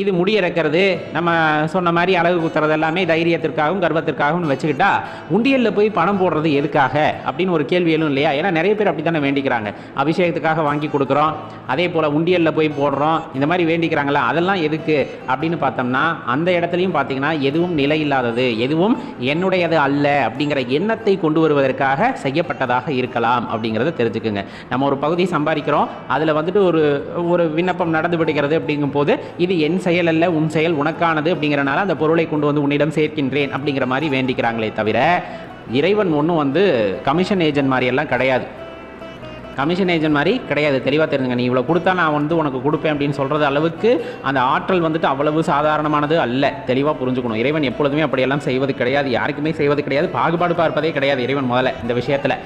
இது முடியறக்கிறது நம்ம சொன்ன மாதிரி அழகு குத்துறது எல்லாமே தைரியத்திற்காகவும் கர்வத்திற்காகவும் வச்சுக்கிட்டா உண்டியலில் போய் பணம் போடுறது எதுக்காக அப்படின்னு ஒரு கேள்வி எழும் இல்லையா? ஏன்னா நிறைய பேர் அப்படி தானே வேண்டிக்கிறாங்க. அபிஷேகத்துக்காக வாங்கி கொடுக்குறோம் அதே போல் உண்டியலில் போய் போடுறோம் இந்த மாதிரி வேண்டிக்கிறாங்களா அதெல்லாம் எதுக்கு அப்படின்னு பார்த்தோம்னா அந்த இடத்துலையும் பார்த்தீங்கன்னா எதுவும் நிலை இல்லாதது எதுவும் என்னுடையது அல்ல அப்படிங்கிற எண்ணத்தை கொண்டு வருவதற்காக செய்யப்பட்டதாக இருக்கலாம் அப்படிங்கிறத தெரிஞ்சுக்குங்க. நம்ம ஒரு பகுதி சம்பாதிக்கிறோம் அதில் வந்துட்டு ஒரு ஒரு விண்ணப்பம் நடந்து விடுகிறது அப்படிங்கும் போது இது என் செயல் அல்ல உன் செயல் உனக்கானது அப்படிங்கிறனால அந்த பொருளை கொண்டு வந்து உன்னிடம் சேர்க்கின்றேன் அப்படிங்கிற மாதிரி வேண்டிக்கிறாங்களே தவிர இறைவன் ஒன்றும் வந்து கமிஷன் ஏஜென்ட் மாதிரி எல்லாம் கிடையாது. கமிஷன் ஏஜென்ட் மாதிரி கிடையாது. தெளிவாக தெரிஞ்சுங்க. நீ இவ்வளோ கொடுத்தா நான் வந்து உனக்கு கொடுப்பேன் அப்படின்னு சொல்கிறது அளவுக்கு அந்த ஆற்றல் வந்துட்டு அவ்வளவு சாதாரணமானது அல்ல. தெளிவாக புரிஞ்சுக்கணும். இறைவன் எப்பொழுதுமே அப்படியெல்லாம் செய்வது கிடையாது. யாருக்குமே செய்வது கிடையாது. பாகுபாடு பார்ப்பதே கிடையாது இறைவன் முதல்ல இந்த விஷயத்தில்.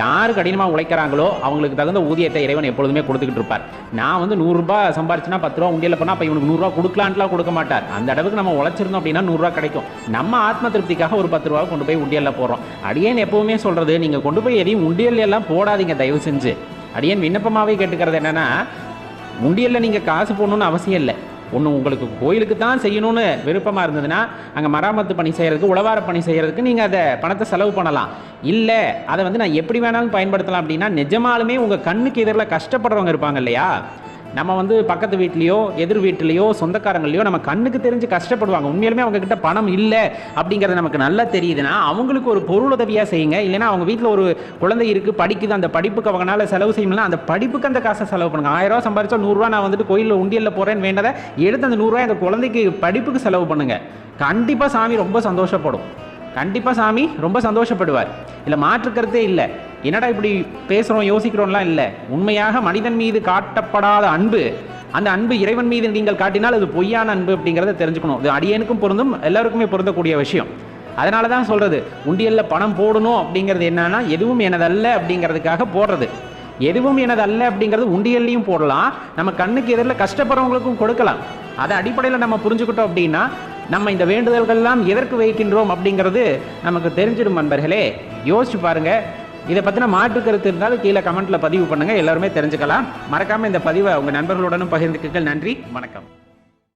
யார் கடினமாக உழைக்கிறாங்களோ அவங்களுக்கு தகுந்த ஊதியத்தை இறைவன் எப்பொழுதுமே கொடுத்துக்கிட்டு இருப்பார். நான் வந்து நூறுரூபா சம்பாரிச்சுனா பத்து ரூபா உண்டியில் போனால் அப்போ இவனுக்கு நூறுரூவா கொடுக்கலான்ட்டுலாம் கொடுக்க மாட்டார். அந்த அளவுக்கு நம்ம உழைச்சிருந்தோம் அப்படின்னா நூறுரூவா கிடைக்கும். நம்ம ஆத்ம திருப்திக்காக ஒரு பத்து ரூபா கொண்டு போய் உண்டியலில் போடுறோம். அடியேன் எப்பவுமே சொல்கிறது நீங்கள் கொண்டு போய் எதையும் உண்டியல் எல்லாம் போடாதீங்க. தயவு செஞ்சு. அடியன் விண்ணப்பமாகவே கேட்டுக்கிறது என்னென்னா உண்டியலில் நீங்கள் காசு போடணும்னு அவசியம் இல்லை. ஒன்று உங்களுக்கு கோயிலுக்கு தான் செய்யணும்னு விருப்பமாக இருந்ததுன்னா அங்கே மராமத்து பணி செய்கிறதுக்கு உழவார பணி செய்கிறதுக்கு நீங்கள் அதை பணத்தை செலவு பண்ணலாம். இல்லை அதை வந்து நான் எப்படி வேணாலும் பயன்படுத்தலாம் அப்படின்னா நிஜமாலுமே உங்கள் கண்ணுக்கு எதிரில் கஷ்டப்படுறவங்க இருப்பாங்க இல்லையா? நம்ம வந்து பக்கத்து வீட்லேயோ எதிர் வீட்லேயோ சொந்தக்காரங்களையோ நம்ம கண்ணுக்கு தெரிஞ்சு கஷ்டப்படுவாங்க. உண்மையிலுமே அவங்க கிட்ட பணம் இல்லை அப்படிங்கிறது நமக்கு நல்லா தெரியுதுன்னா அவங்களுக்கு ஒரு பொருள் உதவியாக செய்யுங்க. இல்லைன்னா அவங்க வீட்டில் ஒரு குழந்தை இருக்குது படிக்குது அந்த படிப்புக்கு அவங்களால செலவு செய்யணும்னா அந்த படிப்புக்கு அந்த காசை செலவு பண்ணுங்க. ஆயிரம் ரூபா சம்பாரிச்சா நூறுரூவா நான் வந்துட்டு கோயிலில் உண்டியலில் போகிறேன்னு வேண்டதை எடுத்து அந்த நூறுரூவா அந்த குழந்தைக்கு படிப்புக்கு செலவு பண்ணுங்க. கண்டிப்பாக சாமி ரொம்ப சந்தோஷப்படும். கண்டிப்பாக சாமி ரொம்ப சந்தோஷப்படுவார். இல்லை மாற்று கருத்தே இல்லை. என்னடா இப்படி பேசுகிறோம் யோசிக்கிறோம்லாம் இல்லை. உண்மையாக மனிதன் மீது காட்டப்படாத அன்பு அந்த அன்பு இறைவன் மீது நீங்கள் காட்டினால் அது பொய்யான அன்பு அப்படிங்கிறத தெரிஞ்சுக்கணும். இது அடியனுக்கும் பொருந்தும் எல்லாருக்குமே பொருந்தக்கூடிய விஷயம். அதனால தான் சொல்கிறது உண்டியலில் பணம் போடணும் அப்படிங்கிறது என்னன்னா எதுவும் எனதல்ல அப்படிங்கிறதுக்காக போடுறது. எதுவும் எனது அல்ல அப்படிங்கிறது உண்டியல்லையும் போடலாம். நம்ம கண்ணுக்கு எதிரில் கஷ்டப்படுறவங்களுக்கும் கொடுக்கலாம். அதை அடிப்படையில் நம்ம புரிஞ்சுக்கிட்டோம் அப்படின்னா நம்ம இந்த வேண்டுதல்கள்லாம் எதற்கு வைக்கின்றோம் அப்படிங்கிறது நமக்கு தெரிஞ்சிடும் நண்பர்களே. யோசிச்சு பாருங்க. இதை பற்றின மாற்று கருத்து இருந்தாலும் கீழே கமெண்ட்டில் பதிவு பண்ணுங்கள் எல்லாருமே தெரிஞ்சுக்கலாம். மறக்காமல் இந்த பதிவை உங்கள் நண்பர்களுடனும் பகிர்ந்துக்குங்கள். நன்றி. வணக்கம்.